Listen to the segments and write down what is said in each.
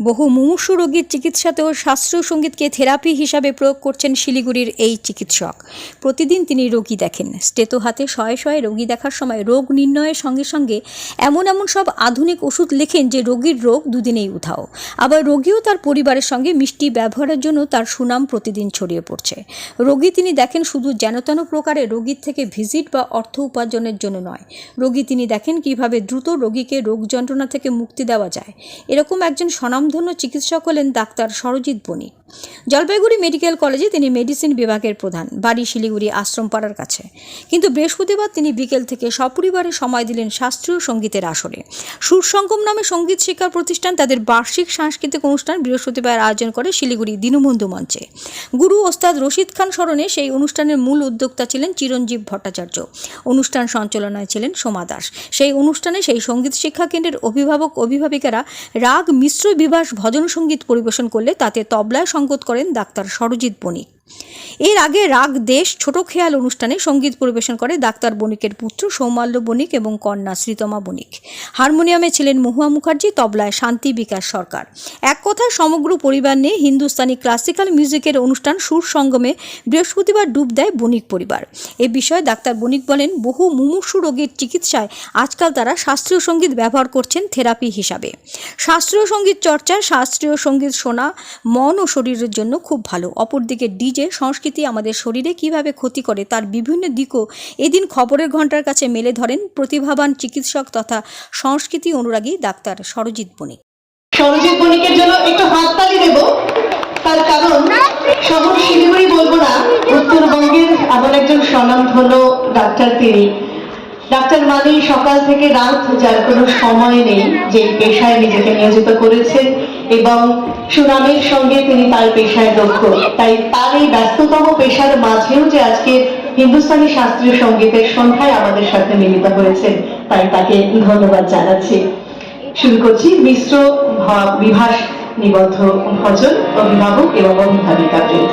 বহু মুমূর্ষু রোগীর চিকিৎসাতেও শাস্ত্রীয় সঙ্গীতকে থেরাপি হিসাবে প্রয়োগ করছেন শিলিগুড়ির এই চিকিৎসক। প্রতিদিন তিনি রোগী দেখেন। স্টেতো হাতে শয়ে শয়ে রোগী দেখার সময় রোগ নির্ণয়ের সঙ্গে সঙ্গে এমন এমন সব আধুনিক ওষুধ লেখেন যে রোগীর রোগ দুদিনেই উধাও। আবার রোগীও তার পরিবারের সঙ্গে মিষ্টি ব্যবহারের জন্য তার সুনাম প্রতিদিন ছড়িয়ে পড়ছে। রোগী তিনি দেখেন শুধু যেনতেন প্রকারে রোগীর থেকে ভিজিট বা অর্থ উপার্জনের জন্য নয়। রোগী তিনি দেখেন কীভাবে দ্রুত রোগীকে রোগ যন্ত্রণা থেকে মুক্তি দেওয়া যায়। এরকম একজন স্বনামধন্য চিকিৎসক হলেন doctor Sarajit Banik. Jalpaiguri medical college তিনি মেডিসিন বিভাগের প্রধান, বাড়ি শিলিগুড়ি আশ্রমপাড়ার কাছে। কিন্তু বৃহস্পতিবার তিনি বিকেল থেকে সপরিবারে সময় দিলেন শাস্ত্রীয় সঙ্গীতের আসরে। সুরসঙ্গম নামে সংগীত শিক্ষা প্রতিষ্ঠান তাদের বার্ষিক সাংস্কৃতিক অনুষ্ঠান বৃহস্পতিবার আয়োজন করে শিলিগুড়ি দীনবন্ধু মঞ্চে। গুরু ওস্তাদ রশিদ খান স্মরণে সেই অনুষ্ঠানের মূল উদ্যোক্তা ছিলেন চিরঞ্জীব ভট্টাচার্য। অনুষ্ঠান সঞ্চালনায় ছিলেন সোমা দাস। সেই অনুষ্ঠানে সেই সংগীত শিক্ষা কেন্দ্রের অভিভাবক, অভিভাবিকারা রাগ, মিশ্র বিভাস, ভজন সংগীত পরিবেশন করলে তাতে তবলায় সঙ্গত করেন ডাক্তার সরজিৎ বণিক। এর আগে রাগ দেশ ছোট খেয়াল অনুষ্ঠানে সংগীত পরিবেশন করে ডাক্তার বণিকের পুত্র সৌমাল্য বণিক এবং কন্যা শ্রীতমা বণিক। হারমোনিয়ামে ছিলেন মহুয়া মুখার্জি, তবলায় শান্তি বিকাশ সরকার। এক কথায় সমগ্র পরিবার নিয়ে হিন্দুস্তানি ক্লাসিক্যাল মিউজিকের অনুষ্ঠান সুর সঙ্গমে বৃহস্পতিবার ডুব দেয় বণিক পরিবার। এ বিষয়ে ডাক্তার বণিক বলেন, বহু মুমূর্ষু রোগীর চিকিৎসায় আজকাল তারা শাস্ত্রীয় সংগীত ব্যবহার করছেন থেরাপি হিসাবে। শাস্ত্রীয় সংগীত চর্চা শাস্ত্রীয় সংগীত শোনা মন ও শরীরের জন্য খুব ভালো। অপরদিকে ডিজে সংস্কৃতি আমাদের শরীরে কীভাবে ক্ষতি করে তার বিভিন্ন দিকও এদিন খবরের ঘণ্টার কাছে মেলে ধরেন প্রতিভাবান চিকিৎসক তথা সংস্কৃতি অনুরাগী ডাক্তার সরজিৎ বণিক। সরজিৎ বণিকের জন্য একটু হাততালি দেব। তার কারণ শহর শিলিগুড়ি বলব না, উত্তরবঙ্গের এমন একজন স্বনামধন্য ডাক্তার তিনি ডাক্তার মানে সকাল থেকে রাত, যার কোনো সময় নেই, যে পেশায় নিজেকে নিয়োজিত করেছেন এবং সুনামের সঙ্গে তিনি তার পেশায় দক্ষ। তাই তার এই ব্যস্ততম পেশার মাঝেও যে আজকে হিন্দুস্তানি শাস্ত্রীয় সঙ্গীতের সংখ্যায় আমাদের সাথে মিলিত হয়েছেন, তাই তাকে ধন্যবাদ জানাচ্ছি। শুরু করছি মিশ্র বিভাস নিবদ্ধ ভজন, অভিভাবক এবং অভিভাবিকা বৃন্দ।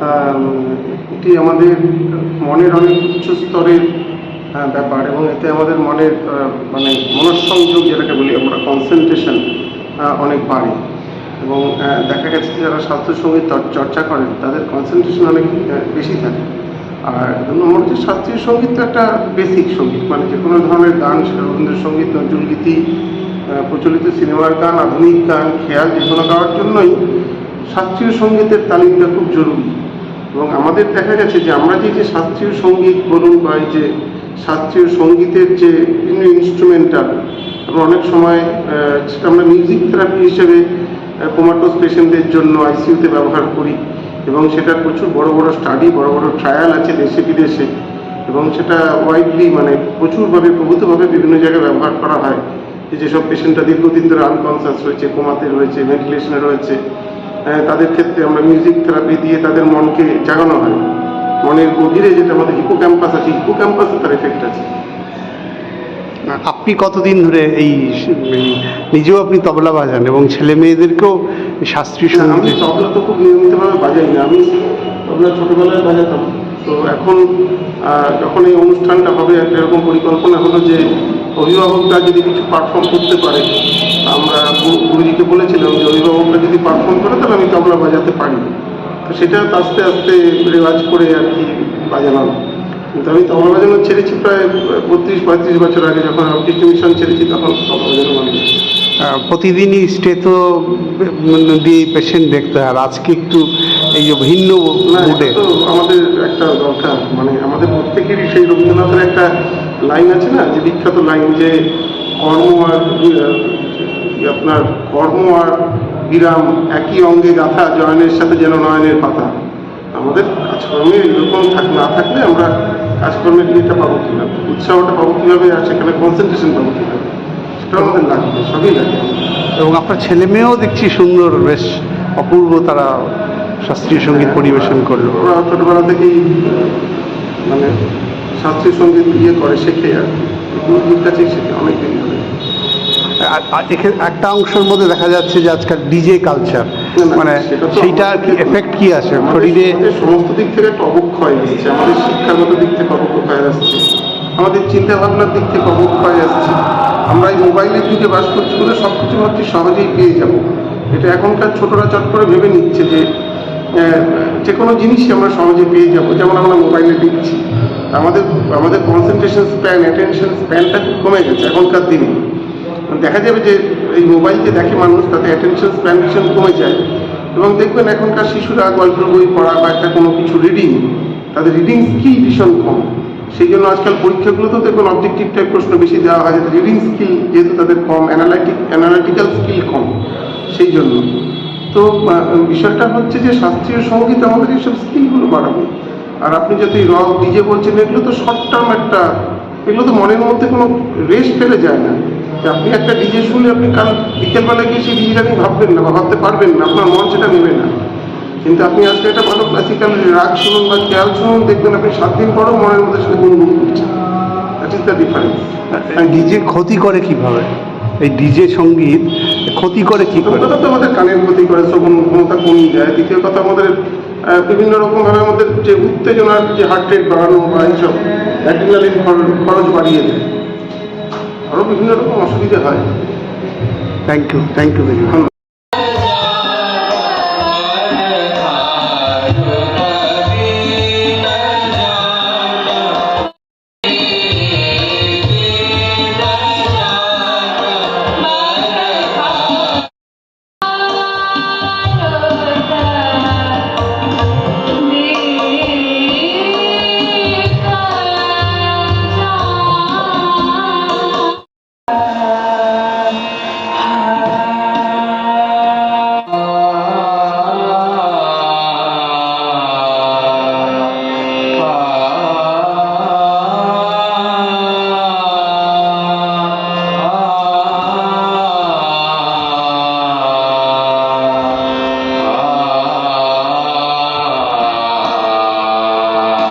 এটি আমাদের মনের অনেক উচ্চ স্তরের ব্যাপার এবং এতে আমাদের মনের মানে মনঃসংযোগ যেটাকে বলি আমরা কনসেন্ট্রেশন অনেক বাড়ে। এবং দেখা গেছে যে যারা শাস্ত্রীয় সংগীত চর- চর্চা করেন, তাদের কনসেন্ট্রেশন অনেক বেশি থাকে। আর নম্বর হচ্ছে শাস্ত্রীয় সংগীত তো একটা বেসিক সংগীত মানে যে কোনো ধরনের গান রবীন্দ্রসঙ্গীত, নজরুলগীতি প্রচলিত সিনেমার গান, আধুনিক গান, খেয়াল যে কোনো গাওয়ার জন্যই শাস্ত্রীয় সঙ্গীতের তালিমটা খুব জরুরি। এবং আমাদের দেখা গেছে যে আমরা যে শাস্ত্রীয় সংগীত বলুন বা যে শাস্ত্রীয় সঙ্গীতের যে বিভিন্ন ইনস্ট্রুমেন্টাল আমরা অনেক সময় সেটা আমরা মিউজিক থেরাপি হিসেবে কোমাটোস পেশেন্টদের জন্য আইসিইউতে ব্যবহার করি। এবং সেটার প্রচুর বড় বড় স্টাডি বড় বড় ট্রায়াল আছে দেশে বিদেশে। এবং সেটা ওয়াইডলি মানে প্রচুরভাবে, প্রভূতভাবে বিভিন্ন জায়গায় ব্যবহার করা হয়। যেসব পেশেন্টরা দীর্ঘদিন ধরে আনকনসাস রয়েছে কোমাতে রয়েছে ভেন্টিলেশনে রয়েছে তাদের ক্ষেত্রে আমরা মিউজিক থেরাপি দিয়ে তাদের মনকে জাগানো হয়। মনের গভীরে যেটা আমাদের ইকো ক্যাম্পাস আছে ইকো ক্যাম্পাসে তার এফেক্ট আছে। আপনি কতদিন ধরে এই এই নিজেও আপনি তবলা বাজান এবং ছেলে মেয়েদেরকেও শাস্ত্রীয় আমি তবলা তো খুব নিয়মিতভাবে বাজাই না। আমি তবলা ছোটবেলায় বাজাতাম। তো এখন যখন এই অনুষ্ঠানটা হবে একটা এরকম পরিকল্পনা হলো যে অভিভাবকরা যদি কিছু পারফর্ম করতে পারে আমরা গুরুজিকে বলেছিলাম যে অভিভাবকরা যদি পারফর্ম করে তাহলে আমি তবলা বাজাতে পারি। তো সেটা তো আস্তে আস্তে রেওয়াজ করে আর কি বাজালাম। কিন্তু আমি তবলা বাজানো ছেড়েছি প্রায় বত্রিশ পঁয়ত্রিশ বছর আগে যখন অটিস্ট মিশন ছেড়েছি তখন তবলা বাজানো আহ, প্রতিদিনই স্টেতো দিয়ে পেশেন্ট দেখতে হয়। আর আজকে একটু এই যে ভিন্ন মুডে আমাদের একটা দরকার মানে আমাদের প্রত্যেকেরই সেই রবীন্দ্রনাথের একটা লাইন আছে না যে বিখ্যাত লাইন যে কর্ম আর আপনার কর্ম আর বিরাম একই অঙ্গে গাথা জয়নের সাথে যেন নয়নের পাতা। আমাদের কাজকর্মে এরকম থাক না থাকলে আমরা কাজকর্মের ইয়েটা পাবো কীভাবে উৎসাহটা পাবো কীভাবে আর সেখানে কনসেন্ট্রেশন পাবো কীভাবে সেটা আমাদের লাগবে সবই লাগবে। এবং আপনার ছেলে মেয়েও দেখছি সুন্দর বেশ অপূর্ব তারা শাস্ত্রীয় সংগীত পরিবেশন করল। ওরা ছোটবেলা থেকেই মানে শাস্ত্রীয় সংগীত ইয়ে করে শেখে আর গুরুজির কাছেই শেখে অনেক দিন ধরে একটা অংশের মধ্যে দেখা যাচ্ছে যে আজকাল ডিজে কালচার মানে সেইটা কি এফেক্ট কি আছে? শরীরে সমস্ত দিক থেকে একটা অবক্ষয় এসেছে আমাদের শিক্ষাগত দিক থেকে অবক্ষয় আসছে। আমাদের চিন্তা ভাবনার দিক থেকে অবক্ষয় আসছে। আমরা এই মোবাইলের যুগে বাস করছি বলে সব কিছু ভাবছি সহজেই পেয়ে যাব। এটা এখনকার ছোটরা চট করে ভেবে নিচ্ছে যে যে কোনো জিনিসই আমরা সহজে পেয়ে যাব। যেমন আমরা মোবাইলে দেখছি, আমাদের আমাদের কনসেন্ট্রেশন স্প্যান অ্যাটেনশন স্প্যানটা খুব কমে গেছে এখনকার দিনে। দেখা যাবে যে এই মোবাইল যে দেখে মানুষ, তাতে অ্যাটেনশন স্প্যান ভীষণ কমে যায়। এবং দেখবেন এখনকার শিশুরা গল্পের বই পড়া বা একটা কোনো কিছু রিডিং তাদের রিডিং স্কিল ভীষণ কম। সেই জন্য আজকাল পরীক্ষাগুলোতেও দেখবেন অবজেক্টিভ টাইপ প্রশ্ন বেশি দেওয়া হয়, যাতে রিডিং স্কিল যেহেতু তাদের কম অ্যানালাইটিক অ্যানালাইটিক্যাল স্কিল কম। সেই জন্য। তো বিষয়টা হচ্ছে যে শাস্ত্রীয় সংগীত আমাদের এইসব স্কিলগুলো বাড়াবে আর আপনি যদি রক, ডিজে বলছেন, এগুলো তো শর্ট টার্ম একটা, এগুলো তো মনের মধ্যে কোনো রেস্ট ফেলে যায় না। যে আপনি একটা ডিজে শুনে আপনি কাল বিকেলবেলা গিয়ে সেই ডিজেটা নিয়ে ভাববেন না বা ভাবতে পারবেন না, আপনার মন সেটা নেবে না। কিন্তু আপনি আজকে একটা ভালো ক্লাসিক্যাল রাগ শুনুন বা খেয়াল শুনুন, দেখবেন আপনি সাত দিন পরেও মনের মধ্যে সেটা গুনগুন করছেন। ডিজে ক্ষতি করে কীভাবে? এই ডিজে সংগীত ক্ষতি করে কি করে? তো আমাদের কানের ক্ষতি করে শ্রবণ ক্ষমতা কমিয়ে যায়। দ্বিতীয় কথা আমাদের বিভিন্ন রকমভাবে আমাদের যে উত্তেজনার যে হার্ট রেট বাড়ানো বা এইসব অ্যাড্রিনালিন খরচ বাড়িয়ে দেয়। আরও বিভিন্ন রকম অসুবিধা হয়। Thank you thank you very much